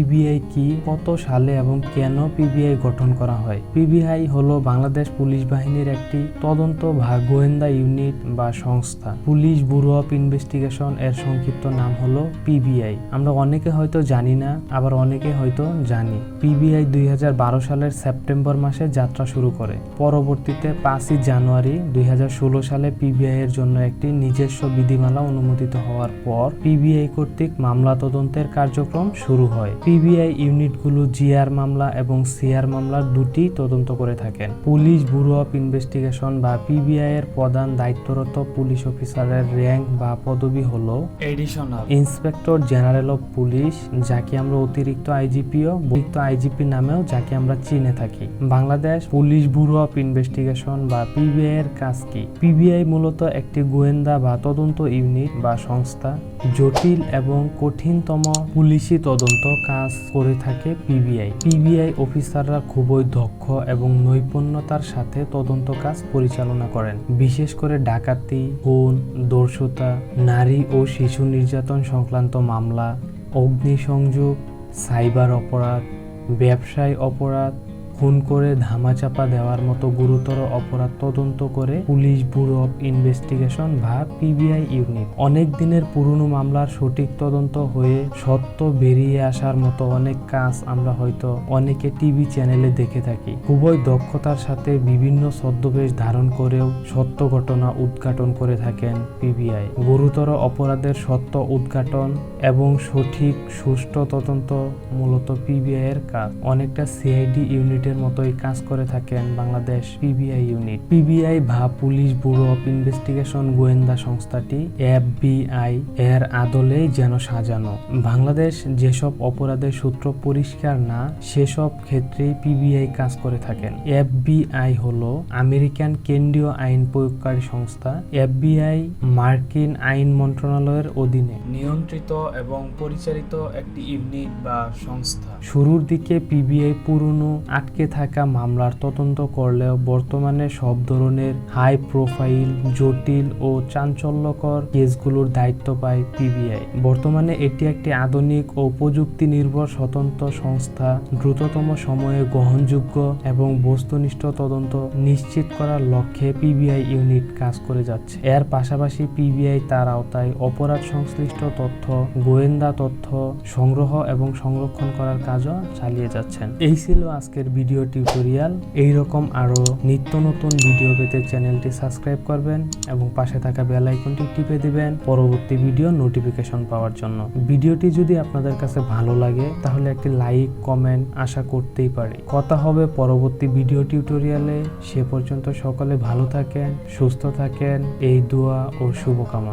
PBI কি, কত সালে এবং কেন পিবিআই গঠন করা হয়? পিবিআই হলো বাংলাদেশ পুলিশ বাহিনীর একটি তদন্ত বা গোয়েন্দা ইউনিট বা সংস্থা। পুলিশ ব্যুরো অফ ইনভেস্টিগেশন এর সংক্ষিপ্ত নাম হলো পিবিআই আমরা অনেকে হয়তো জানি না, আবার অনেকে হয়তো জানি। পিবিআই দুই হাজার বারো সালের সেপ্টেম্বর মাসে যাত্রা শুরু করে। পরবর্তীতে পাঁচই জানুয়ারি দুই হাজার ষোলো সালে পিবিআই এর জন্য একটি নিজস্ব বিধিমালা অনুমোদিত হওয়ার পর পিবিআই কর্তৃক মামলা তদন্তের কার্যক্রম শুরু হয়। পিবিআই ইউনিটগুলো জিআর মামলা এবং সিআর মামলার দুটি তদন্ত করে থাকেন। পুলিশ ব্যুরো অফ ইনভেস্টিগেশন বা পিবিআই এর প্রধান দায়িত্বরত পুলিশ অফিসারের র্যাঙ্ক বা পদবি হলো additional inspector general of police যাকে আমরা অতিরিক্ত আইজিপিও অতিরিক্ত আইজিপি নামেও যাকে আমরা চিনে থাকি। Bangladesh police bureau of investigation বা পিবিআই এর কাজ কি? পিবিআই মূলত একটি গোয়েন্দা বা তদন্ত ইউনিট বা সংস্থা। জটিল এবং কঠিনতম পুলিশি তদন্ত কাজ করে থাকে পিবিআই। পিবিআই অফিসাররা খুবই দক্ষ এবং নৈপুণ্যতার সাথে তদন্ত কাজ পরিচালনা করেন। বিশেষ করে ডাকাতি, খুন, দর্শতা, নারী ও শিশু নির্যাতন সংক্রান্ত মামলা, অগ্নিসংযোগ, সাইবার অপরাধ, ব্যবসায় অপরাধ খুন করে ধামাচাপা দেওয়ার মতো গুরুতর অপরাধ তদন্ত করে পুলিশ ব্যুরো অফ ইনভেস্টিগেশন বা পিবিআই ইউনিট অনেক দিনের পুরনো মামলার সঠিক তদন্ত হয়ে সত্য বেরিয়ে আসার মতো অনেক কাজ আমরা হয়তো অনেকে টিভি চ্যানেলে দেখে থাকি। খুবই দক্ষতার সাথে বিভিন্ন ছদ্মবেশ ধারণ করেও সত্য ঘটনা উদ্ঘাটন করে থাকেন পিবিআই। গুরুতর অপরাধের সত্য উদ্ঘাটন এবং সঠিক সুষ্ঠু তদন্ত মূলত পিবিআই এর কাজ। অনেকটা সিআইডি ইউনিটের মতোই কাজ করে থাকেন বাংলাদেশ পিবিআই ইউনিট। পিবিআই বা পুলিশ ব্যুরো অফ ইনভেস্টিগেশন গোয়েন্দা সংস্থাটি এফবিআই এর আদলেই যেন সাজানো। বাংলাদেশ যেসব অপরাধের সূত্র পরিষ্কার না সেসব ক্ষেত্রেই পিবিআই কাজ করে থাকেন। এফবিআই হলো আমেরিকান কেন্দ্রীয় আইন প্রয়োগকারী সংস্থা। এফবিআই মার্কিন আইন মন্ত্রণালয়ের অধীনে। নিয়ন্ত্রিত এবং পরিচালিত একটি ইউনিট বা সংস্থা। শুরুর দিকে পিবিআই পুরনো আটকে থাকা মামলার তদন্ত করলেও বর্তমানে সব ধরনের হাই প্রোফাইল, জটিল ও চাঞ্চল্যকর কেসগুলোর দায়িত্ব পায় পিবিআই। বর্তমানে এটি একটি আধুনিক ও প্রযুক্তি নির্ভর স্বতন্ত্র সংস্থা, দ্রুততম সময়ে গ্রহণযোগ্য এবং বস্তুনিষ্ঠ তদন্ত নিশ্চিত করার লক্ষ্যে পিবিআই ইউনিট কাজ করে যাচ্ছে। এর পাশাপাশি পিবিআই তার আওতায় অপরাধ সংশ্লিষ্ট তথ্য, গোয়েন্দা তথ্য সংগ্রহ এবং সংরক্ষণ করার কাজও চালিয়ে যাচ্ছেন। এই ছিল আজকের ভিডিও। টিউটোরিয়াল এই রকম আরও নিত্য নতুন ভিডিও পেতে চ্যানেলটি সাবস্ক্রাইব করবেন এবং পাশে থাকা বেল আইকনটি টিপে দিবেন পরবর্তী ভিডিও নোটিফিকেশন পাওয়ার জন্য। ভিডিওটি যদি আপনাদের কাছে ভালো লাগে, তাহলে একটি লাইক কমেন্ট আশা করতেই পারি। কথা হবে পরবর্তী ভিডিও টিউটোরিয়ালে সে পর্যন্ত সকলে ভালো থাকেন, সুস্থ থাকেন, এই দোয়া ও শুভকামনা।